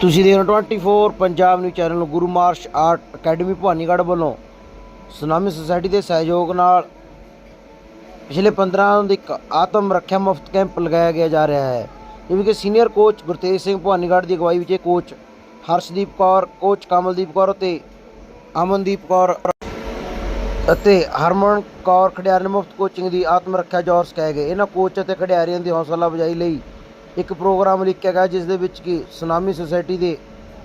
ਤੁਸੀਂ ਦੇਖ ਰਹੇ ਹੋ 24 ਪੰਜਾਬ ਨਿਊਜ਼ ਚੈਨਲ ਨੂੰ Guru martial art academy Bhawanigarh ਵੱਲੋਂ ਸੁਨਾਮੀ ਸੁਸਾਇਟੀ ਦੇ ਸਹਿਯੋਗ ਨਾਲ ਪਿਛਲੇ 15 ਦਿਨ ਇੱਕ ਆਤਮ ਰੱਖਿਆ ਮੁਫਤ ਕੈਂਪ ਲਗਾਇਆ ਗਿਆ ਜਾ ਰਿਹਾ ਹੈ। ਜਿਵੇਂ ਕਿ ਸੀਨੀਅਰ ਕੋਚ ਗੁਰਤੇਜ ਸਿੰਘ ਭਵਾਨੀਗੜ੍ਹ ਦੀ ਅਗਵਾਈ ਵਿੱਚ ਕੋਚ ਹਰਸ਼ਦੀਪ ਕੌਰ, ਕੋਚ ਕਮਲਦੀਪ ਕੌਰ ਅਤੇ ਅਮਨਦੀਪ ਕੌਰ ਅਤੇ ਹਰਮਨ ਕੌਰ ਖਿਡਾਰੀ ਨੇ ਮੁਫਤ ਕੋਚਿੰਗ ਦੀ ਆਤਮ ਰੱਖਿਆ ਜੋਰ ਸਿਖਾਏ ਗਏ ਇਹਨਾਂ ਕੋਚ ਅਤੇ ਖਿਡਾਰੀਆਂ ਦੀ ਹੌਸਲਾ ਅਫਜ਼ਾਈ ਲਈ ਇੱਕ ਪ੍ਰੋਗਰਾਮ ਲਿਖਿਆ ਗਿਆ ਜਿਸ ਦੇ ਵਿੱਚ ਕਿ ਸੁਨਾਮੀ ਸੁਸਾਇਟੀ ਦੇ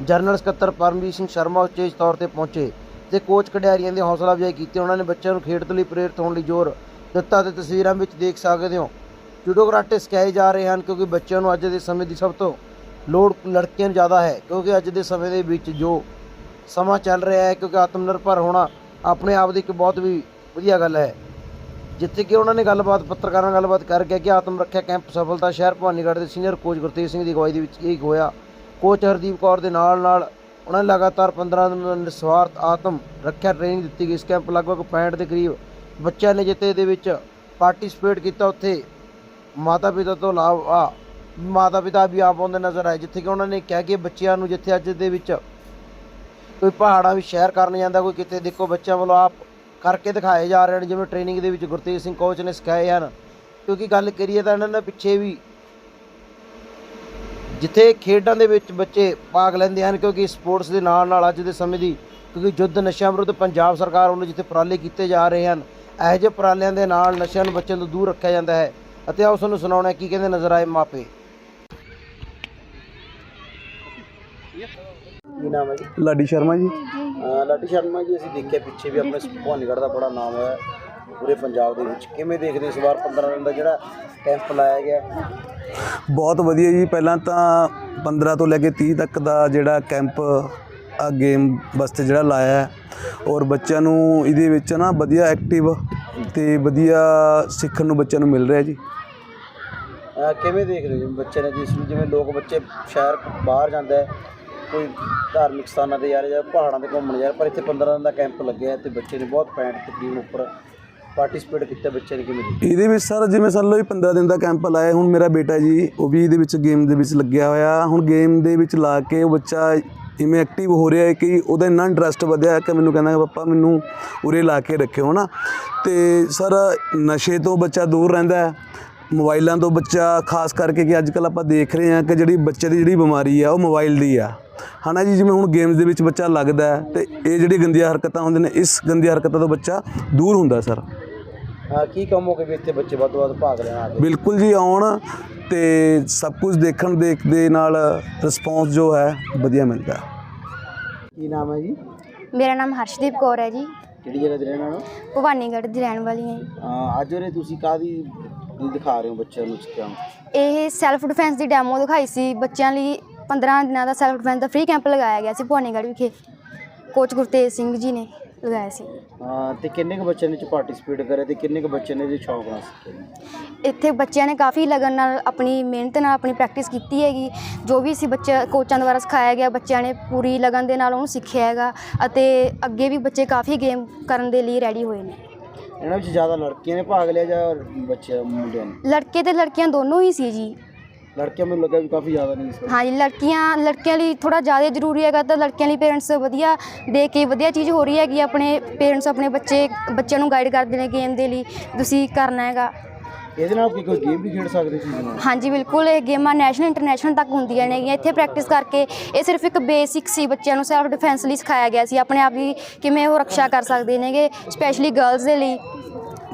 ਜਨਰਲ ਸਕੱਤਰ ਪਰਮਜੀਤ ਸਿੰਘ ਸ਼ਰਮਾ ਉਚੇਜ ਤੌਰ ਤੇ ਪਹੁੰਚੇ ਤੇ ਕੋਚ ਖਿਡਾਰੀਆਂ ਦੀ ਹੌਸਲਾ ਅਫਜ਼ਾਈ ਕੀਤੀ। ਉਹਨਾਂ ਨੇ ਬੱਚਿਆਂ ਨੂੰ ਖੇਡ ਤੋਂ ਲਈ ਪ੍ਰੇਰਿਤ ਹੋਣ ਲਈ ਜ਼ੋਰ ਦਿੱਤਾ ਤੇ ਤਸਵੀਰਾਂ ਵਿੱਚ ਦੇਖ ਸਕਦੇ ਹੋ। ਜੂਡੋ ਕਰਾਟੇ ਸਿਖਾਏ ਜਾ ਰਹੇ ਹਨ ਕਿਉਂਕਿ ਬੱਚਿਆਂ ਨੂੰ ਅੱਜ ਦੇ ਸਮੇਂ ਦੀ ਸਭ ਤੋਂ ਲੋੜ ਲੜਕੀਆਂ ਨੂੰ ਜ਼ਿਆਦਾ ਹੈ, ਕਿਉਂਕਿ ਅੱਜ ਦੇ ਸਮੇਂ ਦੇ ਵਿੱਚ ਜੋ ਸਮਾਂ ਚੱਲ ਰਿਹਾ ਹੈ, ਕਿਉਂਕਿ ਆਤਮ ਨਿਰਭਰ ਹੋਣਾ ਆਪਣੇ ਆਪ ਦੀ ਇੱਕ ਬਹੁਤ ਵੀ ਵਧੀਆ ਗੱਲ ਹੈ। ਜਿੱਥੇ ਕਿ ਉਹਨਾਂ ਨੇ ਗੱਲਬਾਤ, ਪੱਤਰਕਾਰਾਂ ਨਾਲ ਗੱਲਬਾਤ ਕਰਕੇ ਕਿ ਆਤਮ ਰੱਖਿਆ ਕੈਂਪ ਸਫਲਤਾ ਸ਼ਹਿਰ ਭਵਾਨੀਗੜ੍ਹ ਦੇ ਸੀਨੀਅਰ ਕੋਚ ਗੁਰਤੇਜ ਸਿੰਘ ਦੀ ਅਗਵਾਈ ਦੇ ਵਿੱਚ ਇਹ ਹੋਇਆ। ਕੋਚ ਹਰਦੀਪ ਕੌਰ ਦੇ ਨਾਲ ਨਾਲ ਉਹਨਾਂ ਨੇ ਲਗਾਤਾਰ 15 ਦਿਨ ਨਿਸਵਾਰਥ ਆਤਮ ਰੱਖਿਆ ਟ੍ਰੇਨਿੰਗ ਦਿੱਤੀ ਗਈ। ਇਸ ਕੈਂਪ ਲਗਭਗ 65 ਦੇ ਕਰੀਬ ਬੱਚਿਆਂ ਨੇ ਜਿੱਤੇ ਦੇ ਵਿੱਚ ਪਾਰਟਿਸਿਪੇਟ ਕੀਤਾ ਉੱਥੇ। ਮਾਤਾ ਪਿਤਾ ਤੋਂ ਇਲਾਵਾ ਮਾਤਾ ਪਿਤਾ ਵੀ ਆਪ ਆਉਂਦੇ ਨਜ਼ਰ ਆਏ, ਜਿੱਥੇ ਕਿ ਉਹਨਾਂ ਨੇ ਕਿਹਾ ਕਿ ਬੱਚਿਆਂ ਨੂੰ ਜਿੱਥੇ ਅੱਜ ਦੇ ਵਿੱਚ ਕੋਈ ਪਹਾੜਾਂ ਵਿੱਚ ਸ਼ਹਿਰ ਕਰਨ ਜਾਂਦਾ, ਕੋਈ ਕਿਤੇ ਦੇਖੋ ਬੱਚਿਆਂ ਵੱਲੋਂ ਆਪ ਕਰਕੇ ਦਿਖਾਏ ਜਾ ਰਹੇ ਹਨ ਜਿਵੇਂ ਟ੍ਰੇਨਿੰਗ ਦੇ ਵਿੱਚ ਗੁਰਤੇਜ ਸਿੰਘ ਕੋਚ ਨੇ ਸਿਖਾਏ ਹਨ। ਕਿਉਂਕਿ ਗੱਲ ਕਰੀਏ ਤਾਂ ਇਹਨਾਂ ਦੇ ਪਿੱਛੇ ਵੀ ਜਿੱਥੇ ਖੇਡਾਂ ਦੇ ਵਿੱਚ ਬੱਚੇ ਭਾਗ ਲੈਂਦੇ ਹਨ, ਕਿਉਂਕਿ ਸਪੋਰਟਸ ਦੇ ਨਾਲ ਨਾਲ ਅੱਜ ਦੇ ਸਮੇਂ ਦੀ ਕਿਉਂਕਿ ਯੁੱਧ ਨਸ਼ਿਆਂ ਵਿਰੁੱਧ ਪੰਜਾਬ ਸਰਕਾਰ ਵੱਲੋਂ ਜਿੱਥੇ ਉਪਰਾਲੇ ਕੀਤੇ ਜਾ ਰਹੇ ਹਨ, ਇਹੋ ਜਿਹੇ ਉਪਰਾਲਿਆਂ ਦੇ ਨਾਲ ਨਸ਼ਿਆਂ ਨੂੰ ਬੱਚਿਆਂ ਤੋਂ ਦੂਰ ਰੱਖਿਆ ਜਾਂਦਾ ਹੈ। ਅਤੇ ਆਓ ਤੁਹਾਨੂੰ ਸੁਣਾਉਣਾ ਕੀ ਕਹਿੰਦੇ ਨਜ਼ਰ ਆਏ ਮਾਪੇ। ਕੀ ਨਾਮ ਹੈ ਜੀ? ਲਾਡੀ ਸ਼ਰਮਾ ਜੀ। ਅਹ ਲਾਡੀ ਸ਼ਰਮਾ ਜੀ ਅਸੀਂ ਦੇਖਿਆ ਪਿੱਛੇ ਵੀ ਆਪਣੇ ਭਵਾਨੀਗੜ੍ਹ ਦਾ ਬੜਾ ਨਾਮ ਹੈ ਪੂਰੇ ਪੰਜਾਬ ਦੇ ਵਿੱਚ। ਕਿਵੇਂ ਦੇਖਦੇ ਹੋ ਇਸ ਵਾਰ 15 ਦਿਨ ਦਾ ਜਿਹੜਾ ਕੈਂਪ ਲਾਇਆ ਗਿਆ? ਬਹੁਤ ਵਧੀਆ ਜੀ ਪਹਿਲਾਂ ਤਾਂ 15 ਤੋਂ ਲੈ ਕੇ 30 ਤੱਕ ਦਾ ਜਿਹੜਾ ਕੈਂਪ ਆ ਗੇਮ ਵਾਸਤੇ ਜਿਹੜਾ ਲਾਇਆ ਹੈ। ਔਰ ਬੱਚਿਆਂ ਨੂੰ ਇਹਦੇ ਵਿੱਚ ਨਾ ਵਧੀਆ ਐਕਟਿਵ ਤੇ ਵਧੀਆ ਸਿੱਖਣ ਨੂੰ ਬੱਚਿਆਂ ਨੂੰ ਮਿਲ ਰਿਹਾ ਜੀ। ਅਹ ਕਿਵੇਂ ਦੇਖਦੇ ਹੋ ਜਿਵੇਂ ਬੱਚੇ ਨੇ ਜਿਸ ਨੂੰ ਜਿਵੇਂ ਲੋਕ ਬੱਚੇ ਸ਼ਹਿਰ ਬਾਹਰ ਜਾਂਦਾ ਹੈ ਕੋਈ ਧਾਰਮਿਕ ਸਥਾਨਾਂ ਤੇ ਜਾ ਰਿਹਾ ਜਾਂ ਪਹਾੜਾਂ ਤੇ ਘੁੰਮਣ ਜਾ ਰਿਹਾ, ਪਰ ਇੱਥੇ 15 ਦਿਨ ਦਾ ਕੈਂਪ ਲੱਗਿਆ ਹੈ ਤੇ ਬੱਚੇ ਨੇ ਬਹੁਤ 65 ਤਕਰੀਬਨ ਉੱਪਰ ਪਾਰਟਿਸਿਪੇਟ ਕੀਤਾ ਬੱਚੇ ਨੇ ਕਿਵੇਂ ਇਹਦੇ ਵਿੱਚ ਸਰ, ਜਿਵੇਂ ਸਮਝ ਲਓ 15 ਦਿਨ ਦਾ ਕੈਂਪ ਲਾਇਆ, ਹੁਣ ਮੇਰਾ ਬੇਟਾ ਜੀ, ਉਹ ਵੀ ਇਹਦੇ ਵਿੱਚ ਗੇਮ ਦੇ ਵਿੱਚ ਲੱਗਿਆ ਹੋਇਆ। ਹੁਣ ਗੇਮ ਦੇ ਵਿੱਚ ਲਾ ਕੇ ਉਹ ਬੱਚਾ ਇਵੇਂ ਐਕਟਿਵ ਹੋ ਰਿਹਾ ਹੈ ਕਿ ਉਹਦਾ ਇੰਨਾ ਇੰਟਰਸਟ ਵਧਿਆ ਕਿ ਮੈਨੂੰ ਕਹਿੰਦਾ ਕਿ ਪਾਪਾ, ਮੈਨੂੰ ਉਰੇ ਲਾ ਕੇ ਰੱਖਿਓ ਨਾ ਤੇ ਸਰ, ਨਸ਼ੇ ਤੋਂ ਬੱਚਾ ਦੂਰ ਰਹਿੰਦਾ ਹੈ। ਮੋਬਾਈਲਾਂ ਤੋਂ ਬੱਚਾ, ਖਾਸ ਕਰਕੇ ਕਿ ਅੱਜ ਕੱਲ ਆਪਾਂ ਦੇਖ ਰਹੇ ਹਾਂ ਕਿ ਜਿਹੜੀ ਬੱਚੇ ਦੀ ਜਿਹੜੀ ਬਿਮਾਰੀ ਆ, ਉਹ ਮੋਬਾਈਲ ਦੀ ਆ। ਹਨਾ ਜੀ ਜਿਵੇਂ ਹੁਣ ਗੇਮਸ ਦੇ ਵਿੱਚ ਬੱਚਾ ਲੱਗਦਾ ਹੈ ਤੇ ਇਹ ਜਿਹੜੀ ਗੰਦੀਆਂ ਹਰਕਤਾਂ ਹੁੰਦੀਆਂ ਨੇ ਇਸ ਗੰਦੀਆਂ ਹਰਕਤਾਂ ਤੋਂ ਬੱਚਾ ਦੂਰ ਹੁੰਦਾ ਸਰ। ਅਹ ਕੀ ਕਹੋਗੇ ਵੀ ਇੱਥੇ ਬੱਚੇ ਵੱਧ ਤੋਂ ਵੱਧ ਭਾਗ ਲੈਣ ਆ ਕੇ ਬਿਲਕੁਲ ਜੀ ਆਉਣ ਤੇ ਸਭ ਕੁਝ ਦੇਖਣ ਦੇਖ ਦੇ ਨਾਲ ਰਿਸਪੌਂਸ ਜੋ ਹੈ ਵਧੀਆ ਮਿਲਦਾ ਹੈ। ਕੀ ਨਾਮ ਹੈ ਜੀ? ਮੇਰਾ ਨਾਮ ਹਰਸ਼ਦੀਪ ਕੌਰ ਹੈ ਜੀ। ਕਿਹੜੀ ਜਗ੍ਹਾ ਤੇ ਰਹਿਣ ਵਾਲੇ ਹੋ? ਭਵਾਨੀਗੜ੍ਹ ਦੀ ਰਹਿਣ ਵਾਲੀ ਹਾਂ ਜੀ। ਅਹ ਅੱਜ ਉਹਨੇ ਤੁਸੀਂ ਕਾਦੀ ਦਿਖਾ ਰਹੇ ਹੋ ਬੱਚਿਆਂ ਨੂੰ ਸਿੱਖਿਆ ਇਹ ਸੈਲਫ ਡਿਫੈਂਸ ਦੀ ਡੈਮੋ ਦਿਖਾਈ ਸੀ ਬੱਚਿਆਂ ਲਈ। 15 ਦਿਨਾਂ ਦਾ ਸੈਲਫ ਡਿਫੈਂਸ ਦਾ ਫ੍ਰੀ ਕੈਂਪ ਲਗਾਇਆ ਗਿਆ ਸੀ ਭਵਾਨੀਗੜ੍ਹ ਵਿਖੇ। ਕੋਚ ਗੁਰਤੇਜ ਸਿੰਘ ਜੀ ਨੇ ਲਗਾਇਆ ਸੀ। ਤੇ ਕਿੰਨੇ ਕੁ ਬੱਚਿਆਂ ਨੇ ਚ ਪਾਰਟਿਸਿਪੇਟ ਕਰੇ ਤੇ ਕਿੰਨੇ ਕੁ ਬੱਚਿਆਂ ਨੇ ਇਹਦੇ ਸ਼ੌਕ ਨਾਲ ਸਿੱਖੇ ਇੱਥੇ ਬੱਚਿਆਂ ਨੇ ਕਾਫੀ ਲਗਨ ਨਾਲ ਆਪਣੀ ਮਿਹਨਤ ਨਾਲ ਆਪਣੀ ਪ੍ਰੈਕਟਿਸ ਕੀਤੀ ਹੈਗੀ। ਜੋ ਵੀ ਸੀ ਬੱਚੇ ਕੋਚਾਂ ਦੁਆਰਾ ਸਿਖਾਇਆ ਗਿਆ ਬੱਚਿਆਂ ਨੇ ਪੂਰੀ ਲਗਨ ਦੇ ਨਾਲ ਉਹਨੂੰ ਸਿੱਖਿਆ ਹੈਗਾ ਅਤੇ ਅੱਗੇ ਵੀ ਬੱਚੇ ਕਾਫੀ ਗੇਮ ਕਰਨ ਦੇ ਲਈ ਰੈਡੀ ਹੋਏ ਨੇ। ਇਹਨਾਂ ਵਿੱਚ ਜ਼ਿਆਦਾ ਲੜਕੀਆਂ ਨੇ ਭਾਗ ਲਿਆ ਜਾਂ ਬੱਚੇ ਮੁੰਡਿਆਂ ਨੇ? ਲੜਕੇ ਤੇ ਲੜਕੀਆਂ ਦੋਨੋਂ ਹੀ ਸੀ ਜੀ। ਲੜਕੀਆਂ ਮੈਨੂੰ ਲੱਗਾ ਵੀ ਕਾਫੀ ਜ਼ਿਆਦਾ ਨਹੀਂ ਸੀ ਹਾਂਜੀ ਲੜਕੀਆਂ ਲੜਕਿਆਂ ਲਈ ਥੋੜਾ ਜ਼ਿਆਦਾ ਜ਼ਰੂਰੀ ਹੈਗਾ ਤਾਂ ਲੜਕਿਆਂ ਲਈ ਪੇਰੈਂਟਸ ਵਧੀਆ ਦੇਖ ਕੇ ਵਧੀਆ ਚੀਜ਼ ਹੋ ਰਹੀ ਹੈਗੀ ਆਪਣੇ ਪੇਰੈਂਟਸ ਆਪਣੇ ਬੱਚੇ ਬੱਚਿਆਂ ਨੂੰ ਗਾਈਡ ਕਰਦੇ ਨੇ ਗੇਮ ਦੇ ਲਈ ਤੁਸੀਂ ਕਰਨਾ ਹੈਗਾ। ਇਹਦੇ ਨਾਲ ਕੋਈ ਕੋਈ ਗੇਮ ਵੀ ਖੇਡ ਸਕਦੇ ਸੀ ਨਾਲ ਹਾਂਜੀ ਬਿਲਕੁਲ ਇਹ ਗੇਮਾਂ ਨੈਸ਼ਨਲ ਇੰਟਰਨੈਸ਼ਨਲ ਤੱਕ ਹੁੰਦੀਆਂ ਨੇਗੀਆਂ। ਇੱਥੇ ਪ੍ਰੈਕਟਿਸ ਕਰਕੇ ਇਹ ਸਿਰਫ ਇੱਕ ਬੇਸਿਕ ਸੀ ਬੱਚਿਆਂ ਨੂੰ ਸੈਲਫ ਡਿਫੈਂਸ ਲਈ ਸਿਖਾਇਆ ਗਿਆ ਸੀ। ਆਪਣੇ ਆਪ ਦੀ ਕਿਵੇਂ ਉਹ ਰੱਖਿਆ ਕਰ ਸਕਦੇ ਨੇਗੇ ਸਪੈਸ਼ਲੀ ਗਰਲਸ ਦੇ ਲਈ।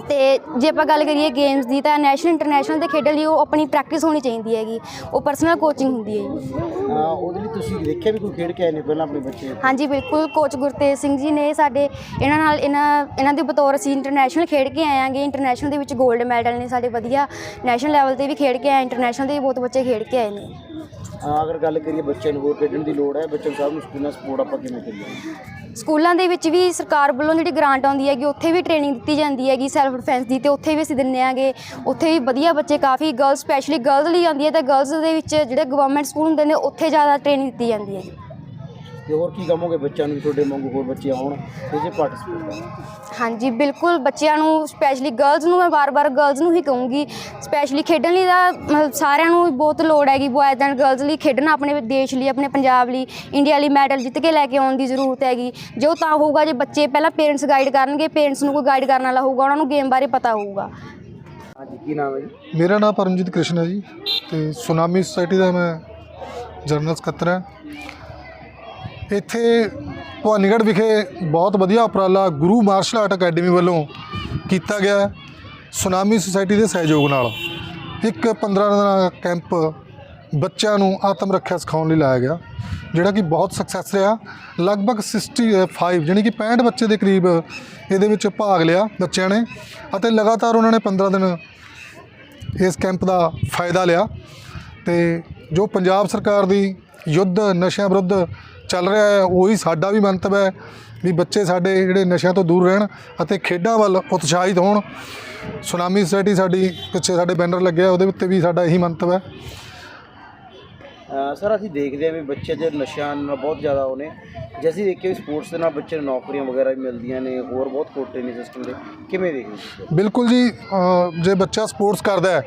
ਤੇ ਜੇ ਆਪਾਂ ਗੱਲ ਕਰੀਏ ਗੇਮਸ ਦੀ ਤਾਂ ਨੈਸ਼ਨਲ ਇੰਟਰਨੈਸ਼ਨਲ ਦੇ ਖੇਡਣ ਲਈ ਉਹ ਆਪਣੀ ਪ੍ਰੈਕਟਿਸ ਹੋਣੀ ਚਾਹੀਦੀ ਹੈਗੀ ਉਹ ਪਰਸਨਲ ਕੋਚਿੰਗ ਹੁੰਦੀ ਹੈ ਜੀ। ਅਹ ਉਹਦੇ ਲਈ ਤੁਸੀਂ ਦੇਖਿਆ ਵੀ ਕੋਈ ਖੇਡ ਕੇ ਆਏ ਨੇ ਪਹਿਲਾਂ ਆਪਣੇ ਬੱਚੇ? ਹਾਂਜੀ ਬਿਲਕੁਲ। ਕੋਚ ਗੁਰਤੇਜ ਸਿੰਘ ਜੀ ਨੇ ਸਾਡੇ ਇਹਨਾਂ ਨਾਲ ਇਹਨਾਂ ਇਹਨਾਂ ਦੇ ਬਤੌਰ ਅਸੀਂ ਇੰਟਰਨੈਸ਼ਨਲ ਖੇਡ ਕੇ ਆਇਆਂਗੇ ਇੰਟਰਨੈਸ਼ਨਲ ਦੇ ਵਿੱਚ 골ਡ ਮੈਡਲ ਨੇ ਸਾਡੇ ਵਧੀਆ। ਨੈਸ਼ਨਲ ਲੈਵਲ ਤੇ ਵੀ ਖੇਡ ਕੇ ਆਏ ਇੰਟਰਨੈਸ਼ਨਲ ਦੇ ਵੀ ਬਹੁਤ ਬੱਚੇ ਖੇਡ ਕੇ ਆਏ ਨੇ। ਅਗਰ ਗੱਲ ਕਰੀਏ ਬੱਚਿਆਂ ਨੂੰ ਹੋਰ ਖੇਡਣ ਦੀ ਲੋੜ ਹੈ, ਬੱਚਿਆਂ ਸਭ ਨੂੰ ਸਕੂਲਾਂ ਸਪੋਰਟ ਆਪਾਂ ਕਿਵੇਂ ਕਰੀਏ? ਸਕੂਲਾਂ ਦੇ ਵਿੱਚ ਵੀ ਸਰਕਾਰ ਵੱਲੋਂ ਜਿਹੜੀ ਗ੍ਰਾਂਟ ਆਉਂਦੀ ਹੈਗੀ, ਉੱਥੇ ਵੀ ਟ੍ਰੇਨਿੰਗ ਦਿੱਤੀ ਜਾਂਦੀ ਹੈਗੀ ਸੈਲਫ ਡਿਫੈਂਸ ਦੀ ਤੇ ਉੱਥੇ ਵੀ ਅਸੀਂ ਦਿੰਨੇ ਆਂਗੇ ਉੱਥੇ ਵੀ ਵਧੀਆ ਬੱਚੇ, ਕਾਫੀ ਗਰਲਸ ਸਪੈਸ਼ਲੀ ਗਰਲਸ ਲਈ ਆਉਂਦੀ ਹੈ ਤੇ ਗਰਲਸ ਦੇ ਵਿੱਚ ਜਿਹੜੇ ਗਵਰਨਮੈਂਟ ਸਕੂਲ ਹੁੰਦੇ ਨੇ, ਉੱਥੇ ਜ਼ਿਆਦਾ ਟ੍ਰੇਨਿੰਗ ਦਿੱਤੀ ਜਾਂਦੀ ਹੈ। ਤੇ ਹੋਰ ਕੀ ਕਹੋਗੇ ਬੱਚਿਆਂ ਨੂੰ ਵੀ ਤੁਹਾਡੇ ਵਾਂਗੂ ਹੋਰ ਬੱਚੇ ਆਉਣ ਤੇ ਜੇ ਪਾਰਟਿਸਿਪੇਟ ਕਰਨ? ਹਾਂਜੀ ਬਿਲਕੁਲ ਬੱਚਿਆਂ ਨੂੰ ਸਪੈਸ਼ਲੀ ਗਰਲਜ਼ ਨੂੰ ਮੈਂ ਵਾਰ-ਵਾਰ ਗਰਲਜ਼ ਨੂੰ ਹੀ ਕਹੂੰਗੀ। ਸਪੈਸ਼ਲੀ ਖੇਡਣ ਲਈ ਤਾਂ ਮਤਲਬ ਸਾਰਿਆਂ ਨੂੰ ਬਹੁਤ ਲੋੜ ਹੈਗੀ ਬॉयਜ਼ ਐਂਡ ਗਰਲਜ਼ ਲਈ ਖੇਡਣਾ ਆਪਣੇ ਦੇਸ਼ ਲਈ ਆਪਣੇ ਪੰਜਾਬ ਲਈ ਇੰਡੀਆ ਲਈ ਮੈਡਲ ਜਿੱਤ ਕੇ ਲੈ ਕੇ ਆਉਣ ਦੀ ਜ਼ਰੂਰਤ ਹੈਗੀ। ਜੋ ਤਾਂ ਹੋਊਗਾ ਜੇ ਬੱਚੇ ਪਹਿਲਾਂ ਪੇਰੈਂਟਸ ਗਾਈਡ ਕਰਨਗੇ ਪੇਰੈਂਟਸ ਨੂੰ ਕੋਈ ਗਾਈਡ ਕਰਨ ਵਾਲਾ ਹੋਊਗਾ ਉਹਨਾਂ ਨੂੰ ਗੇਮ ਬਾਰੇ ਪਤਾ ਹੋਊਗਾ। ਹਾਂਜੀ ਕੀ ਨਾਮ ਹੈ ਜੀ? ਮੇਰਾ ਨਾਮ ਪਰਮਜੀਤ ਕ੍ਰਿਸ਼ਨ ਹੈ ਜੀ ਤੇ ਸੁਨਾਮੀ ਸੁਸਾਇਟੀ ਦਾ ਮੈਂ ਜਨਰਲ ਸਕੱਤਰ ਹਾਂ। ਇੱਥੇ ਭਵਾਨੀਗੜ੍ਹ ਵਿਖੇ ਬਹੁਤ ਵਧੀਆ ਉਪਰਾਲਾ ਗੁਰੂ ਮਾਰਸ਼ਲ ਆਰਟ ਅਕੈਡਮੀ ਵੱਲੋਂ ਕੀਤਾ ਗਿਆ ਸੁਨਾਮੀ ਸੁਸਾਇਟੀ ਦੇ ਸਹਿਯੋਗ ਨਾਲ। ਇੱਕ 15 ਦਿਨਾਂ ਕੈਂਪ ਬੱਚਿਆਂ ਨੂੰ ਆਤਮ ਰੱਖਿਆ ਸਿਖਾਉਣ ਲਈ ਲਾਇਆ ਗਿਆ, ਜਿਹੜਾ ਕਿ ਬਹੁਤ ਸਕਸੈਸ ਰਿਹਾ। ਲਗਭਗ 65 ਜਾਣੀ ਕਿ 65 ਬੱਚੇ ਦੇ ਕਰੀਬ ਇਹਦੇ ਵਿੱਚ ਭਾਗ ਲਿਆ ਬੱਚਿਆਂ ਨੇ ਅਤੇ ਲਗਾਤਾਰ ਉਹਨਾਂ ਨੇ 15 ਦਿਨ ਇਸ ਕੈਂਪ ਦਾ ਫਾਇਦਾ ਲਿਆ। ਤੇ ਜੋ ਪੰਜਾਬ ਸਰਕਾਰ ਦੀ ਯੁੱਧ ਨਸ਼ਿਆਂ ਵਿਰੁੱਧ ਚੱਲ ਰਿਹਾ ਹੈ ਉਹੀ ਸਾਡਾ ਵੀ ਮੰਤਵ ਹੈ ਵੀ ਬੱਚੇ ਸਾਡੇ ਜਿਹੜੇ ਨਸ਼ਿਆਂ ਤੋਂ ਦੂਰ ਰਹਿਣ ਅਤੇ ਖੇਡਾਂ ਵੱਲ ਉਤਸ਼ਾਹਿਤ ਹੋਣ। ਸੁਨਾਮੀ ਸੁਸਾਇਟੀ ਸਾਡੀ ਪਿੱਛੇ ਸਾਡੇ ਬੈਨਰ ਲੱਗਿਆ ਉਹਦੇ ਉੱਤੇ ਵੀ ਸਾਡਾ ਇਹੀ ਮੰਤਵ ਹੈ। ਸਰ ਅਸੀਂ ਦੇਖਦੇ ਹਾਂ ਵੀ ਬੱਚੇ ਜੇ ਨਸ਼ਿਆਂ ਨਾਲ ਬਹੁਤ ਜ਼ਿਆਦਾ ਉਹਨੇ ਜੇ ਅਸੀਂ ਦੇਖੀਏ ਵੀ ਸਪੋਰਟਸ ਦੇ ਨਾਲ ਬੱਚੇ ਨੂੰ ਨੌਕਰੀਆਂ ਵਗੈਰਾ ਵੀ ਮਿਲਦੀਆਂ ਨੇ ਹੋਰ ਬਹੁਤ ਕੋਟੇ ਨੇ ਸਿਸਟਮ ਦੇ। ਕਿਵੇਂ ਦੇਖਦੇ? ਬਿਲਕੁਲ ਜੀ ਜੇ ਬੱਚਾ ਸਪੋਰਟਸ ਕਰਦਾ ਹੈ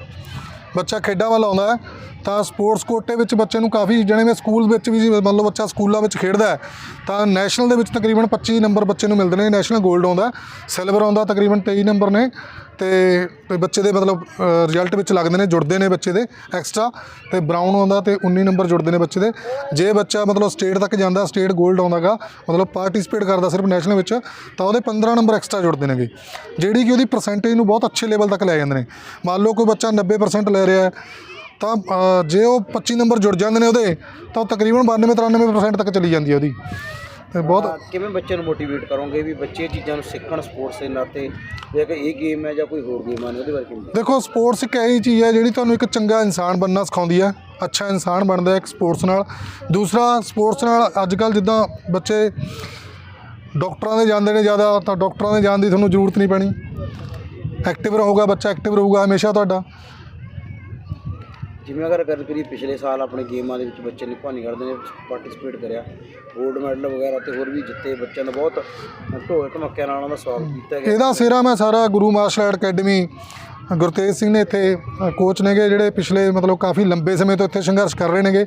ਬੱਚਾ ਖੇਡਾਂ ਵੱਲ ਆਉਂਦਾ ਹੈ ਤਾਂ ਸਪੋਰਟਸ ਕੋਟੇ ਵਿੱਚ ਬੱਚੇ ਨੂੰ ਕਾਫੀ ਜਿਹੜੇ ਮੈਂ ਸਕੂਲ ਵਿੱਚ ਵੀ ਜੀ, ਮੰਨ ਲਓ ਬੱਚਾ ਸਕੂਲਾਂ ਵਿੱਚ ਖੇਡਦਾ ਹੈ, ਤਾਂ ਨੈਸ਼ਨਲ ਦੇ ਵਿੱਚ ਤਕਰੀਬਨ 25 ਨੰਬਰ ਬੱਚੇ ਨੂੰ ਮਿਲਦੇ ਨੇ ਨੈਸ਼ਨਲ 골ਡ ਆਉਂਦਾ ਸਿਲਵਰ ਆਉਂਦਾ ਤਕਰੀਬਨ 23 ਨੰਬਰ ਨੇ, ਤੇ ਤੇ ਬੱਚੇ ਦੇ ਮਤਲਬ ਰਿਜ਼ਲਟ ਵਿੱਚ ਲੱਗਦੇ ਨੇ, ਜੁੜਦੇ ਨੇ ਬੱਚੇ ਦੇ ਐਕਸਟਰਾ ਤੇ ਬ੍ਰਾਊਨ ਆਉਂਦਾ ਤੇ 19 ਨੰਬਰ ਜੁੜਦੇ ਨੇ ਬੱਚੇ ਦੇ, ਜੇ ਬੱਚਾ ਮਤਲਬ ਸਟੇਟ ਤੱਕ ਜਾਂਦਾ ਸਟੇਟ 골ਡ ਆਉਂਦਾਗਾ ਮਤਲਬ ਪਾਰਟਿਸਿਪੇਟ ਕਰਦਾ ਸਿਰਫ ਨੈਸ਼ਨਲ ਵਿੱਚ, ਤਾਂ ਉਹਦੇ 15 ਨੰਬਰ ਐਕਸਟਰਾ ਜੁੜਦੇ ਨੇਗੇ, ਜਿਹੜੀ ਕਿ ਉਹਦੀ ਪਰਸੈਂਟੇਜ ਨੂੰ ਬਹੁਤ ਅੱਛੇ ਲੈਵਲ ਤੱਕ ਲੈ ਜਾਂਦੇ ਨੇ, ਮੰਨ ਲਓ ਕੋਈ ਬੱਚਾ 90% ਲੈ ਰਿਹਾ ਹੈ ਤਾਂ ਅ, ਜੇ ਉਹ 25 ਨੰਬਰ ਜੁੜ ਜਾਂਦੇ ਨੇ ਉਹਦੇ ਤਾਂ ਉਹ ਤਕਰੀਬਨ 92 93% ਤੱਕ ਚਲੀ ਜਾਂਦੀ ਹੈ ਉਹਦੀ। ਤੇ ਬਹੁਤ ਕਿਵੇਂ ਬੱਚੇ ਨੂੰ ਮੋਟੀਵੇਟ ਕਰੋਗੇ ਵੀ ਬੱਚੇ ਚੀਜ਼ਾਂ ਨੂੰ ਸਿੱਖਣ ਸਪੋਰਟਸ ਦੇ ਨਾਤੇ? ਜੇ ਕਿ ਇਹ ਗੇਮ ਹੈ ਜਾਂ ਕੋਈ ਹੋਰ ਗੇਮ ਹੈ ਉਹਦੇ ਬਾਰੇ ਕਿਵੇਂ? ਦੇਖੋ ਸਪੋਰਟਸ ਇੱਕ ਐਸੀ ਚੀਜ਼ ਹੈ ਜਿਹੜੀ ਤੁਹਾਨੂੰ ਇੱਕ ਚੰਗਾ ਇਨਸਾਨ ਬਣਨਾ ਸਿਖਾਉਂਦੀ ਹੈ ਅੱਛਾ ਇਨਸਾਨ ਬਣਦਾ ਹੈ ਇੱਕ ਸਪੋਰਟਸ ਨਾਲ। ਦੂਸਰਾ ਸਪੋਰਟਸ ਨਾਲ ਅੱਜ ਕੱਲ ਜਿੱਦਾਂ ਬੱਚੇ ਡਾਕਟਰਾਂ ਦੇ ਜਾਂਦੇ ਨੇ ਜ਼ਿਆਦਾ ਤਾਂ ਡਾਕਟਰਾਂ ਦੇ ਜਾਣ ਦੀ ਤੁਹਾਨੂੰ ਜ਼ਰੂਰਤ ਨਹੀਂ ਪੈਣੀ। ਐਕਟਿਵ ਰਹੂਗਾ ਬੱਚਾ ਐਕਟਿਵ ਰਹੂਗਾ ਹਮੇਸ਼ਾ ਤੁਹਾਡਾ। ਜਿਵੇਂ ਅਗਰ ਗੱਲ ਕਰੀਏ, ਪਿਛਲੇ ਸਾਲ ਆਪਣੇ ਗੇਮਾਂ ਦੇ ਵਿੱਚ ਬੱਚੇ ਨੇ ਭਾਨੀ ਨੇ ਪਾਰਟਿਸਿਪੇਟ ਕਰਿਆ। 골ਡ ਮੈਡਲ ਵਗੈਰਾ ਤੇ ਹੋਰ ਵੀ ਜਿੱਤੇ ਬੱਚਿਆਂ ਦਾ ਬਹੁਤ ਢੋਲ ਧਮੱਕਿਆਂ ਨਾਲ ਉਹਨਾਂ ਦਾ ਸਵਾਗਤ ਕੀਤਾ ਗਿਆ। ਇਹਦਾ ਸਿਹਰਾ ਮੈਂ ਸਾਰਾ Guru martial art academy, Gurtej Singh ਨੇ ਇੱਥੇ ਕੋਚ ਨੇਗੇ ਜਿਹੜੇ ਪਿਛਲੇ ਮਤਲਬ ਕਾਫੀ ਲੰਬੇ ਸਮੇਂ ਤੋਂ ਇੱਥੇ ਸੰਘਰਸ਼ ਕਰ ਰਹੇ ਨੇਗੇ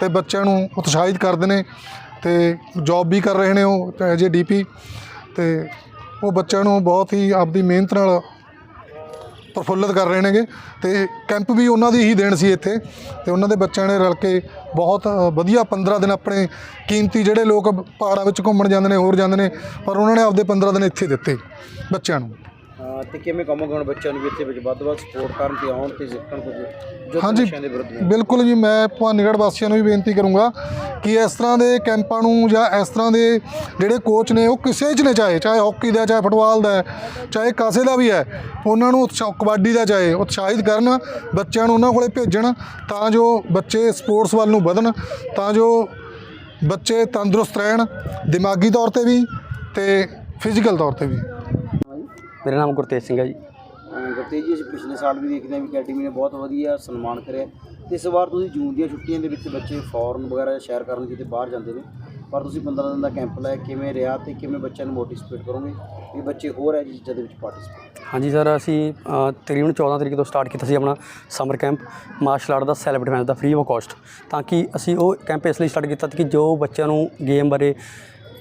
ਤੇ ਬੱਚਿਆਂ ਨੂੰ ਉਤਸ਼ਾਹਿਤ ਕਰਦੇ ਨੇ ਤੇ ਜੌਬ ਵੀ ਕਰ ਰਹੇ ਨੇ ਉਹ ਐਜ ਏ ਡੀਪੀ ਤੇ ਉਹ ਬੱਚਿਆਂ ਨੂੰ ਬਹੁਤ ਹੀ ਆਪਦੀ ਮਿਹਨਤ ਨਾਲ ਪ੍ਰਫੁੱਲਤ ਕਰ ਰਹੇ ਨੇਗੇ ਤੇ ਕੈਂਪ ਵੀ ਉਹਨਾਂ ਦੀ ਹੀ ਦੇਣ ਸੀ ਇੱਥੇ ਤੇ ਉਹਨਾਂ ਦੇ ਬੱਚਿਆਂ ਨੇ ਰਲ ਕੇ ਬਹੁਤ ਵਧੀਆ 15 ਦਿਨ ਆਪਣੇ ਕੀਮਤੀ ਜਿਹੜੇ ਲੋਕ ਪਹਾੜਾਂ ਵਿੱਚ ਘੁੰਮਣ ਜਾਂਦੇ ਨੇ, ਹੋਰ ਜਾਂਦੇ ਨੇ, ਪਰ ਉਹਨਾਂ ਨੇ ਆਪਦੇ 15 ਦਿਨ ਇੱਥੇ ਦਿੱਤੇ ਬੱਚਿਆਂ ਨੂੰ। ਤੇ ਕਿਵੇਂ ਕਹੋਗੇ ਹੁਣ ਬੱਚਿਆਂ ਨੂੰ ਵੀ ਇੱਥੇ ਵਿੱਚ ਵੱਧ ਵੱਧ ਸਪੋਰਟ ਕਰਨ ਤੇ ਆਉਣ ਤੇ ਸਿੱਖਣ ਕੁਝ ਜੋ ਹਾਂਜੀ ਨਸ਼ਿਆਂ ਦੇ ਵਿਰੁੱਧ ਨੇ। ਬਿਲਕੁਲ ਜੀ ਮੈਂ ਭਵਾਨੀਗੜ੍ਹ ਵਾਸੀਆਂ ਨੂੰ ਵੀ ਬੇਨਤੀ ਕਰੂੰਗਾ ਕਿ ਇਸ ਤਰ੍ਹਾਂ ਦੇ ਕੈਂਪਾਂ ਨੂੰ ਜਾਂ ਇਸ ਤਰ੍ਹਾਂ ਦੇ ਜਿਹੜੇ ਕੋਚ ਨੇ ਉਹ ਕਿਸੇ 'ਚ ਨੇ ਚਾਹੇ ਚਾਹੇ ਹਾਕੀ ਦਾ ਚਾਹੇ ਫੁੱਟਬਾਲ ਦਾ ਹੈ, ਚਾਹੇ ਕਾਸੇ ਦਾ ਵੀ ਹੈ ਉਹਨਾਂ ਨੂੰ ਉਤਸ਼ਾ- ਕਬੱਡੀ ਦਾ ਚਾਹੇ ਉਤਸ਼ਾਹਿਤ ਕਰਨ ਬੱਚਿਆਂ ਨੂੰ ਉਹਨਾਂ ਕੋਲੇ ਭੇਜਣ ਤਾਂ ਜੋ ਬੱਚੇ ਸਪੋਰਟਸ ਵੱਲ ਨੂੰ ਵਧਣ ਤਾਂ ਜੋ ਬੱਚੇ ਤੰਦਰੁਸਤ ਰਹਿਣ ਦਿਮਾਗੀ ਤੌਰ ਤੇ ਵੀ ਤੇ ਫਿਜ਼ੀਕਲ ਤੌਰ ਤੇ ਵੀ। ਮੇਰਾ ਨਾਮ ਗੁਰਤੇਜ ਸਿੰਘ ਹੈ ਜੀ। ਅਹ ਗੁਰਤੇਜ ਜੀ ਅਸੀਂ ਪਿਛਲੇ ਸਾਲ ਵੀ ਦੇਖਦੇ ਹਾਂ ਵੀ ਅਕੈਡਮੀ ਨੇ ਬਹੁਤ ਵਧੀਆ ਸਨਮਾਨ ਕਰਿਆ। ਤੇ ਇਸ ਵਾਰ ਤੁਸੀਂ ਜੂਨ ਦੀਆਂ ਛੁੱਟੀਆਂ ਦੇ ਵਿੱਚ ਬੱਚੇ ਫੋਰਨ ਵਗੈਰਾ ਸ਼ਹਿਰ ਕਰਨ ਕਿਤੇ ਬਾਹਰ ਜਾਂਦੇ ਨੇ। ਪਰ ਤੁਸੀਂ 15 ਦਿਨ ਦਾ ਕੈਂਪ ਲਾਇਆ ਕਿਵੇਂ ਰਿਹਾ ਤੇ ਕਿਵੇਂ ਬੱਚਿਆਂ ਨੂੰ ਮੋਟੀਵੇਟ ਕਰੋਗੇ ਵੀ ਬੱਚੇ ਹੋਰ ਇਹ ਚੀਜ਼ਾਂ ਦੇ ਵਿੱਚ ਪਾਰਟਿਸਿਪੇਟ ਹਾਂਜੀ ਸਰ ਅਸੀਂ ਅ, ਤਕਰੀਬਨ 14 ਤਰੀਕ ਤੋਂ ਸਟਾਰਟ ਕੀਤਾ ਸੀ ਆਪਣਾ ਸਮਰ ਕੈਂਪ ਮਾਰਸ਼ਲ ਆਰਟ ਦਾ ਸੈਲਫ ਡਿਫੈਂਸ ਦਾ ਫ੍ਰੀ ਆਫ ਕਾਸਟ ਤਾਂ ਕਿ ਅਸੀਂ ਉਹ ਕੈਂਪ ਇਸ ਲਈ ਸਟਾਰਟ ਕੀਤਾ ਕਿ ਜੋ ਬੱਚਿਆਂ ਨੂੰ ਗੇਮ ਬਾਰੇ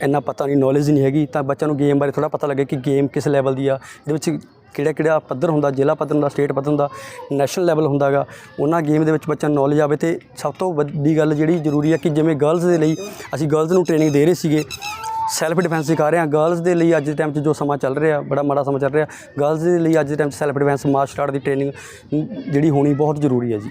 ਇੰਨਾ ਪਤਾ ਨਹੀਂ ਨੌਲੇਜ ਨਹੀਂ ਹੈਗੀ, ਤਾਂ ਬੱਚਿਆਂ ਨੂੰ ਗੇਮ ਬਾਰੇ ਥੋੜਾ ਪਤਾ ਲੱਗੇ ਕਿ ਗੇਮ ਕਿਸ ਲੈਵਲ ਦੀ ਆ। ਇਹਦੇ ਵਿੱਚ ਕਿਹੜਾ ਕਿਹੜਾ ਪੱਧਰ ਹੁੰਦਾ, ਜ਼ਿਲ੍ਹਾ ਪੱਧਰ ਹੁੰਦਾ ਸਟੇਟ ਪੱਧਰ ਹੁੰਦਾ ਨੈਸ਼ਨਲ ਲੈਵਲ ਹੁੰਦਾਗਾ ਉਹਨਾਂ ਗੇਮ ਦੇ ਵਿੱਚ ਬੱਚਿਆਂ ਨੂੰ ਨੌਲੇਜ ਆਵੇ ਤੇ ਸਭ ਤੋਂ ਵੱਡੀ ਗੱਲ ਜਿਹੜੀ ਜ਼ਰੂਰੀ ਹੈ ਕਿ ਜਿਵੇਂ ਗਰਲਸ ਦੇ ਲਈ ਅਸੀਂ ਗਰਲਸ ਨੂੰ ਟ੍ਰੇਨਿੰਗ ਦੇ ਰਹੇ ਸੀਗੇ ਸੈਲਫ ਡਿਫੈਂਸ ਸਿਖਾ ਰਹੇ ਹਾਂ। ਗਰਲਸ ਦੇ ਲਈ ਅੱਜ ਦੇ ਟਾਈਮ 'ਚ ਜੋ ਸਮਾਂ ਚੱਲ ਰਿਹਾ, ਬੜਾ ਮਾੜਾ ਸਮਾਂ ਚੱਲ ਰਿਹਾ ਗਰਲਸ ਦੇ ਲਈ ਅੱਜ ਦੇ ਟਾਈਮ 'ਚ ਸੈਲਫ ਡਿਫੈਂਸ ਮਾਰਸ਼ਲ ਆਰਟ ਦੀ ਟ੍ਰੇਨਿੰਗ ਜਿਹੜੀ ਹੋਣੀ ਬਹੁਤ ਜ਼ਰੂਰੀ ਹੈ ਜੀ।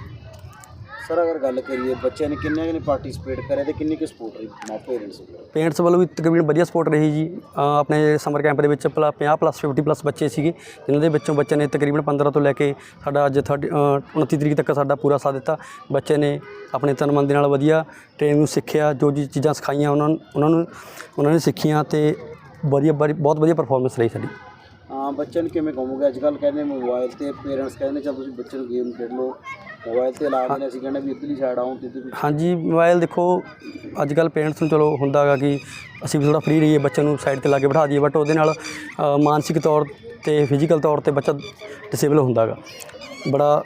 ਸਰ ਅਗਰ ਗੱਲ ਕਰੀਏ ਬੱਚਿਆਂ ਨੇ ਕਿੰਨੇ ਨੇ ਪਾਰਟਿਸਿਪੇਟ ਕਰਿਆ ਤੇ ਕਿੰਨੀ ਕੁ ਸਪੋਰਟ ਰਹੀ ਮਾਂ ਪੇਰੈਂਟਸ ਪੇਰੈਂਟਸ ਵੱਲੋਂ ਵੀ ਤਕਰੀਬਨ ਵਧੀਆ ਸਪੋਰਟ ਰਹੀ ਜੀ। ਅ, ਆਪਣੇ ਸਮਰ ਕੈਂਪ ਦੇ ਵਿੱਚ ਭਲਾ 50 ਪਲੱਸ 50 ਪਲੱਸ ਬੱਚੇ ਸੀਗੇ ਜਿਨ੍ਹਾਂ ਦੇ ਵਿੱਚੋਂ ਬੱਚੇ ਨੇ ਤਕਰੀਬਨ 15 ਤੋਂ ਲੈ ਕੇ ਸਾਡਾ ਅੱਜ 30 ਅ, 29 ਤਰੀਕ ਤੱਕ ਸਾਡਾ ਪੂਰਾ ਸਾਥ ਦਿੱਤਾ। ਬੱਚੇ ਨੇ ਆਪਣੇ ਤਨ ਮਨ ਦੇ ਨਾਲ ਵਧੀਆ ਟ੍ਰੇਨਿੰਗ ਨੂੰ ਸਿੱਖਿਆ ਜੋ ਜੀ ਚੀਜ਼ਾਂ ਸਿਖਾਈਆਂ ਉਹਨਾਂ ਨੂੰ ਉਹਨਾਂ ਨੂੰ ਉਹਨਾਂ ਨੇ ਸਿੱਖੀਆਂ ਤੇ ਵਧੀਆ ਬੜੀ- ਬਹੁਤ ਵਧੀਆ ਪਰਫਾਰਮੈਂਸ ਰਹੀ ਸਾਡੀ। ਹਾਂ ਬੱਚਿਆਂ ਨੂੰ ਕਿਵੇਂ ਕਹੋਗੇ ਅੱਜ ਕੱਲ ਕਹਿੰਦੇ ਮੋਬਾਈਲ ਤੇ ਪੇਰੈਂਟਸ ਕਹਿੰਦੇ ਚਲ ਤੁਸੀਂ ਬੱਚੇ ਨੂੰ ਗੇਮ ਖੇਡ ਲਓ। ਮੋਬਾਈਲ ਤੇ ਲਾ ਦਿੰਦੇ ਅਸੀਂ ਕਹਿੰਦੇ ਵੀ ਇੱਧਰਲੀ ਸਾਈਡ ਆਉਂ ਤੇ ਇੱਧਰ ਹਾਂਜੀ ਮੋਬਾਈਲ ਦੇਖੋ ਅੱਜ ਕੱਲ ਪੇਰੈਂਟਸ ਨੂੰ ਚਲੋ ਹੁੰਦਾ ਗਾ ਕਿ ਅਸੀਂ ਵੀ ਥੋੜਾ ਫ੍ਰੀ ਰਹੀਏ ਬੱਚੇ ਨੂੰ ਸਾਈਡ ਤੇ ਲਾ ਕੇ ਬਿਠਾ ਦਈਏ ਬਟ ਉਹਦੇ ਨਾਲ ਮਾਨਸਿਕ ਤੌਰ ਤੇ ਫਿਜ਼ੀਕਲ ਤੌਰ ਤੇ ਬੱਚਾ ਡਿਸੇਬਲ ਹੁੰਦਾ ਗਾ ਬੜਾ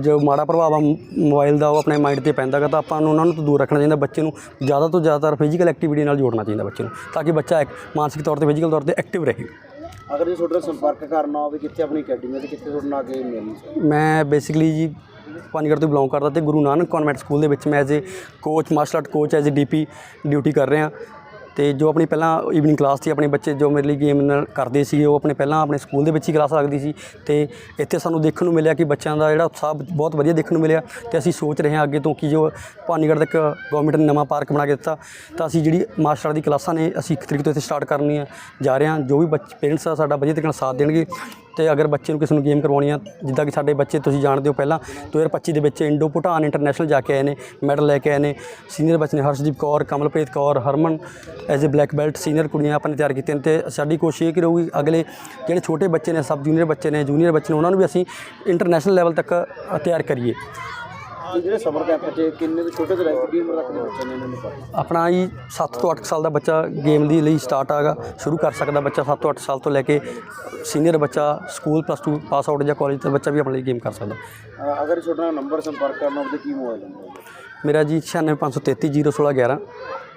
ਜੋ ਮਾੜਾ ਪ੍ਰਭਾਵ ਆ ਮੋਬਾਈਲ ਦਾ ਉਹ ਆਪਣੇ ਮਾਈਂਡ ਤੇ ਪੈਂਦਾ ਗਾ ਤਾਂ ਆਪਾਂ ਨੂੰ ਉਹਨਾਂ ਨੂੰ ਤੋਂ ਦੂਰ ਰੱਖਣਾ ਚਾਹੀਦਾ ਬੱਚੇ ਨੂੰ ਜ਼ਿਆਦਾ ਤੋਂ ਜ਼ਿਆਦਾ ਫਿਜ਼ੀਕਲ ਐਕਟੀਵਿਟੀ ਨਾਲ ਜੋੜਨਾ ਚਾਹੀਦਾ ਬੱਚੇ ਨੂੰ ਤਾਂ ਕਿ ਬੱਚਾ ਮਾਨਸਿਕ ਤੌਰ ਤੇ ਫਿਜ਼ੀਕਲ ਤੌਰ ਤੇ ਐਕਟਿਵ ਰਹੇ। ਅਗਰ ਜੇ ਤੁਹਾਡੇ ਨਾਲ ਸੰਪਰਕ ਕਰਨਾ ਹੋਵੇ ਕਿੱਥੇ ਆਪਣੀ ਅਕੈਡਮੀ ਤੇ ਕਿੱਥੇ ਤੁਹਾਡੇ ਨਾਲ ਆ ਕੇ ਮਿਲਣੀ? ਮੈਂ ਬੇਸਿਕਲੀ ਜੀ ਪਾਨੀਗੜ੍ਹ ਤੋਂ ਬਿਲੋਂਗ ਕਰਦਾ ਤੇ ਗੁਰੂ ਨਾਨਕ ਕਨਵੈਂਟ ਸਕੂਲ ਦੇ ਵਿੱਚ ਮੈਂ as a coach martial art coach as a DP duty ਕਰ ਰਿਹਾ। ਤੇ ਜੋ ਆਪਣੀ ਪਹਿਲਾਂ ਈਵਨਿੰਗ ਕਲਾਸ ਸੀ, ਆਪਣੇ ਬੱਚੇ ਜੋ ਮੇਰੇ ਲਈ ਗੇਮ ਨਾਲ ਕਰਦੇ ਸੀ, ਉਹ ਆਪਣੇ ਪਹਿਲਾਂ ਆਪਣੇ ਸਕੂਲ ਦੇ ਵਿੱਚ ਹੀ ਕਲਾਸ ਲੱਗਦੀ ਸੀ। ਤੇ ਇੱਥੇ ਸਾਨੂੰ ਦੇਖਣ ਨੂੰ ਮਿਲਿਆ ਕਿ ਬੱਚਿਆਂ ਦਾ ਜਿਹੜਾ ਉਤਸ਼ਾਹ ਬਹੁਤ ਵਧੀਆ ਦੇਖਣ ਨੂੰ ਮਿਲਿਆ ਤੇ ਅਸੀਂ ਸੋਚ ਰਹੇ ਹਾਂ ਅੱਗੇ ਤੋਂ ਕਿ ਜੋ ਪਾਨੀਗੜ੍ਹ ਤੱਕ ਗਵਰਨਮੈਂਟ ਨੇ ਨਵਾਂ ਪਾਰਕ ਬਣਾ ਕੇ ਦਿੱਤਾ, ਤਾਂ ਅਸੀਂ ਜਿਹੜੀ ਮਾਰਸ਼ਲ ਆਰਟ ਦੀ ਕਲਾਸਾਂ ਨੇ ਅਸੀਂ ਇੱਕ ਤਰੀਕ ਤੋਂ ਇੱਥੇ ਸਟਾਰਟ ਕਰਨੀਆਂ ਜਾ ਰਹੇ ਹਾਂ। ਜੋ ਵੀ ਬੱਚੇ ਪੇਰੈਂਟਸ ਆ ਸਾਡਾ ਵਧੀਆ ਤਰੀਕੇ ਨਾਲ ਸਾਥ ਦੇਣਗੇ। ਤੇ ਅਗਰ ਬੱਚੇ ਨੂੰ ਕਿਸੇ ਨੂੰ ਗੇਮ ਕਰਵਾਉਣੀ ਆ, ਜਿੱਦਾਂ ਕਿ ਸਾਡੇ ਬੱਚੇ ਤੁਸੀਂ ਜਾਣਦੇ ਹੋ ਪਹਿਲਾਂ 2025 ਦੇ ਵਿੱਚ ਇੰਡੋ ਭੂਟਾਨ ਇੰਟਰਨੈਸ਼ਨਲ ਜਾ ਕੇ ਆਏ ਨੇ, ਮੈਡਲ ਲੈ ਕੇ ਆਏ ਨੇ। ਸੀਨੀਅਰ ਬੱਚੇ ਨੇ Harshdeep Kaur, Kamalpreet Kaur, Harman, as a black belt senior ਕੁੜੀਆਂ ਆਪਾਂ ਨੇ ਤਿਆਰ ਕੀਤੀਆਂ ਨੇ ਤੇ ਸਾਡੀ ਕੋਸ਼ਿਸ਼ ਇਹ ਕਿ ਰਹੂਗੀ, ਅਗਲੇ ਜਿਹੜੇ ਛੋਟੇ ਬੱਚੇ ਨੇ, ਸਬ ਜੂਨੀਅਰ ਬੱਚੇ ਨੇ, ਜੂਨੀਅਰ ਬੱਚੇ ਨੇ, ਉਹਨਾਂ ਨੂੰ ਵੀ ਅਸੀਂ ਇੰਟਰਨੈਸ਼ਨਲ ਲੈਵਲ ਤੱਕ ਤਿਆਰ ਕਰੀਏ। ਤੇ ਜਿਹੜੇ ਸਮਰ ਕੈਂਪ 'ਚ ਕਿੰਨੇ ਤੋਂ ਛੋਟੇ ਤੋਂ ਲੈ ਕੇ ਕਿੰਨੀ ਉਮਰ ਤੱਕ ਦੇ ਬੱਚੇ ਨੇ ਇਹਨਾਂ ਨੂੰ ਪੜ੍ਹਨਾ ਆਪਣਾ ਜੀ 7 ਤੋਂ 8 ਸਾਲ ਦਾ ਬੱਚਾ ਗੇਮ ਦੀ ਲਈ ਸਟਾਰਟ ਆਗਾ ਸ਼ੁਰੂ ਕਰ ਸਕਦਾ ਬੱਚਾ 7 ਤੋਂ 8 ਸਾਲ ਤੋਂ ਲੈ ਕੇ ਸੀਨੀਅਰ ਬੱਚਾ ਸਕੂਲ ਪਲੱਸ 2 ਪਾਸ ਆਊਟ ਜਾਂ ਕਾਲਜ ਦਾ ਬੱਚਾ ਵੀ ਆਪਣੇ ਲਈ ਗੇਮ ਕਰ ਸਕਦਾ। ਅ, ਅਗਰ ਤੁਹਾਡੇ ਨਾਲ ਨੰਬਰ ਸੰਪਰਕ ਕਰਨਾ ਹੋਵੇ ਤਾਂ ਕੀ ਮੋਬਾਈਲ ਨੰਬਰ ਮੇਰਾ ਜੀ 9653301611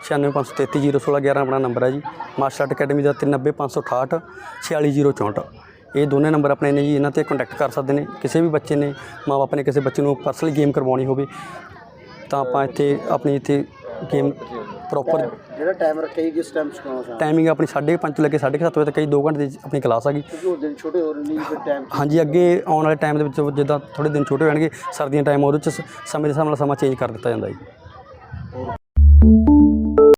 9653301611 ਆਪਣਾ ਨੰਬਰ ਹੈ ਜੀ। ਮਾਰਸ਼ਲ ਆਰਟ ਅਕੈਡਮੀ ਦਾ 935668 46064 ਇਹ ਦੋਨੇ ਨੰਬਰ ਆਪਣੇ ਨੇ ਜੀ ਇਹਨਾਂ ਤੇ ਕੰਟੈਕਟ ਕਰ ਸਕਦੇ ਨੇ ਕਿਸੇ ਵੀ ਬੱਚੇ ਨੇ ਮਾਪੇ ਨੇ ਕਿਸੇ ਬੱਚੇ ਨੂੰ ਪਰਸਨਲ ਗੇਮ ਕਰਵਾਉਣੀ ਹੋਵੇ ਤਾਂ ਆਪਾਂ ਇੱਥੇ ਆਪਣੀ ਇੱਥੇ ਗੇਮ ਪ੍ਰੋਪਰ ਜਿਹੜਾ ਟਾਈਮ ਰੱਖਿਆ ਸੀ ਕਿਸ ਟਾਈਮ ਸਿਖਾਉਣਾ ਚਾਹੁੰਦਾ ਟਾਈਮਿੰਗ ਆਪਣੀ 5:30 ਤੋਂ ਲੈ ਕੇ 7:30 ਵਜੇ ਤੱਕ ਕਈ 2 ਘੰਟੇ ਦੀ ਆਪਣੀ ਕਲਾਸ ਹੈਗੀ ਕਿਉਂਕਿ ਉਹ ਦਿਨ ਛੋਟੇ ਹੋ ਰਹੇ ਨੇ ਫਿਰ ਟਾਈਮ ਹਾਂਜੀ ਅੱਗੇ ਆਉਣ ਵਾਲੇ ਟਾਈਮ ਦੇ ਵਿੱਚ ਜਿੱਦਾਂ ਥੋੜੇ ਦਿਨ ਛੋਟੇ ਹੋ ਜਾਣਗੇ ਸਰਦੀਆਂ ਟਾਈਮ ਉਹਦੇ ਚ ਸ- ਸਮੇਂ ਦੇ ਹਿਸਾਬ ਨਾਲ ਸਮਾਂ ਚੇਂਜ ਕਰ ਦਿੱਤਾ ਜਾਂਦਾ ਜੀ।